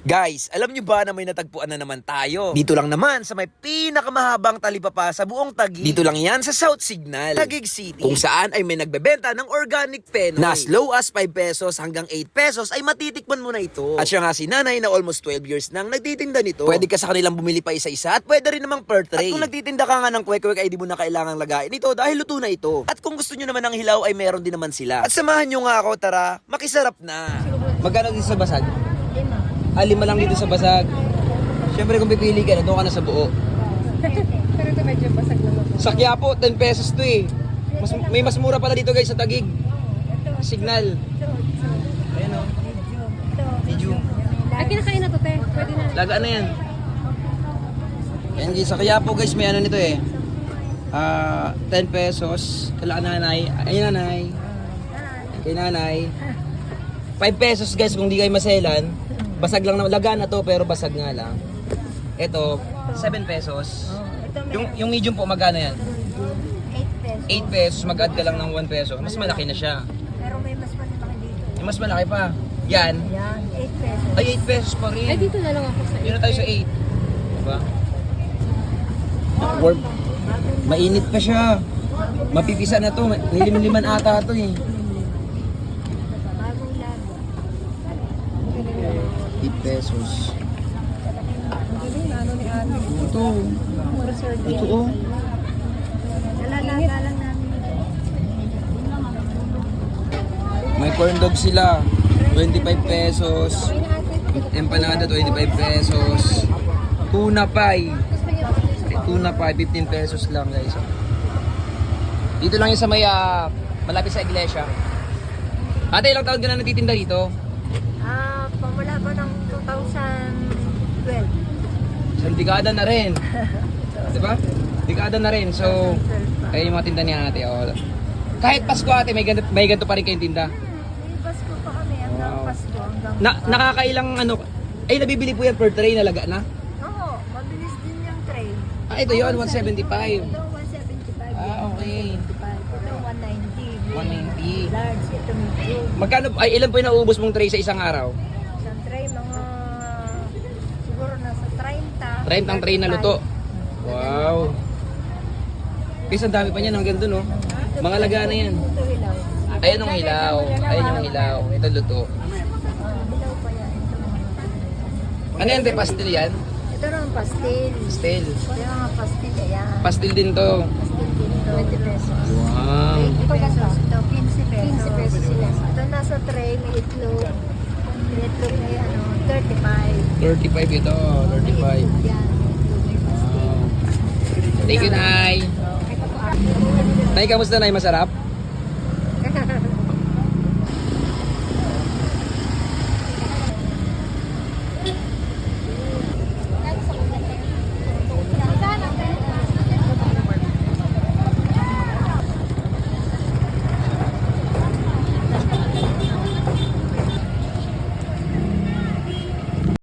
Guys, alam nyo ba na may natagpuan na naman tayo? Dito lang naman sa may pinakamahabang talipapa sa buong Taguig. Dito lang yan sa South Signal, Taguig City. Kung saan ay may nagbebenta ng organic penoy. Na as low as 5 pesos hanggang 8 pesos ay matitikman mo na ito. At siya nga si nanay na almost 12 years nang nagtitinda nito. Pwede ka sa kanilang bumili pa isa-isa at pwede rin namang per tray. At kung nagtitinda ka nga ng kwek-kwek ay di mo na kailangang lagain ito dahil luto na ito. At kung gusto nyo naman ng hilaw ay meron din naman sila. At samahan nyo nga ako, tara, makisarap na. Magkano dito sa basag? Ah, lima lang dito sa basag. Siyempre kung pipili ka na, doon ka na sa buo. Pero ito medyo basag na ako. Sa Quiapo, 10 pesos to eh. Mas, may mas mura pala dito guys sa Tagig. Signal. Ayan o. Medyo. Ay, kinakain na to, te. Pwede na. Lagaan na yan. Ayan guys, sa Quiapo guys, may ano nito eh. Ah, 10 pesos. Kala nanay. Ay nanay. Kay nanay. 5 pesos guys kung di kayo maselan. Basag lang na laga na to pero basag nga lang. Ito, 7 pesos. Yung yung medium po magkano yan? 8 pesos. 8 pesos, mag-add ka lang ng 1 peso. Mas malaki na siya. Pero may mas malaki dito. Yung mas malaki pa. Yan. Yan, 8 pesos. Ay, 8 pesos pa Ay, rin. dito na lang ako sa Yun na tayo sa 8. Diba? Warm. Mainit pa siya. Mapipisa na to. Nilim-liman ata to eh. Pesos. Ito. Ito oh. Nalalaga lang namin. May corn dog sila. 25 pesos. Empanada 25 pesos. Tuna pie. Tuna pie 15 pesos lang guys. Dito lang yung sa may ah, malapit sa iglesia. Ate, ilang taon ka na nagtitinda dito? Ah, pamula ba ng 2012? Isang dekada na rin. Di ba? Dekada na rin. So, ayun yung mga tinda ni ate. Oh. Kahit Pasko ate, may ganito, may ganito pa rin kayong tinda. May Pasko pa kami hanggang Wow. Pasko. Hanggang Na, nakakailang ano, ay nabibili po yan per tray na laga na? Oo, mabilis din yung tray. Ah, ito yun, 175. Ito, 175. Ah, okay. 175. Ito, 190. 190. Large, ito medium. Magkano, ay ilan po yung nauubos mong tray sa isang araw? Isang tray, mga siguro nasa 30. 30 ang tray na luto. Wow. Guys, ang dami pa niyan hanggang dun, oh. Mga laga na yan. Ito. Ayan ang hilaw. Ayan yung hilaw. Ito luto. Yan. Ano yan, te? Pastel yan? Ito naman pastil. Pastel. Kaya nga pastil, ayan. Pastel din to. Pastil dito. 20 pesos. Wow. 20 pesos. Ito, 15 pesos. 15 pesos sila. Ito nasa tray, may itlog. May itlog ay ano, 35. 35 ito. 35. May itlog yan. Wow. Thank you, Nay. Nay, kamusta, Nay? Masarap?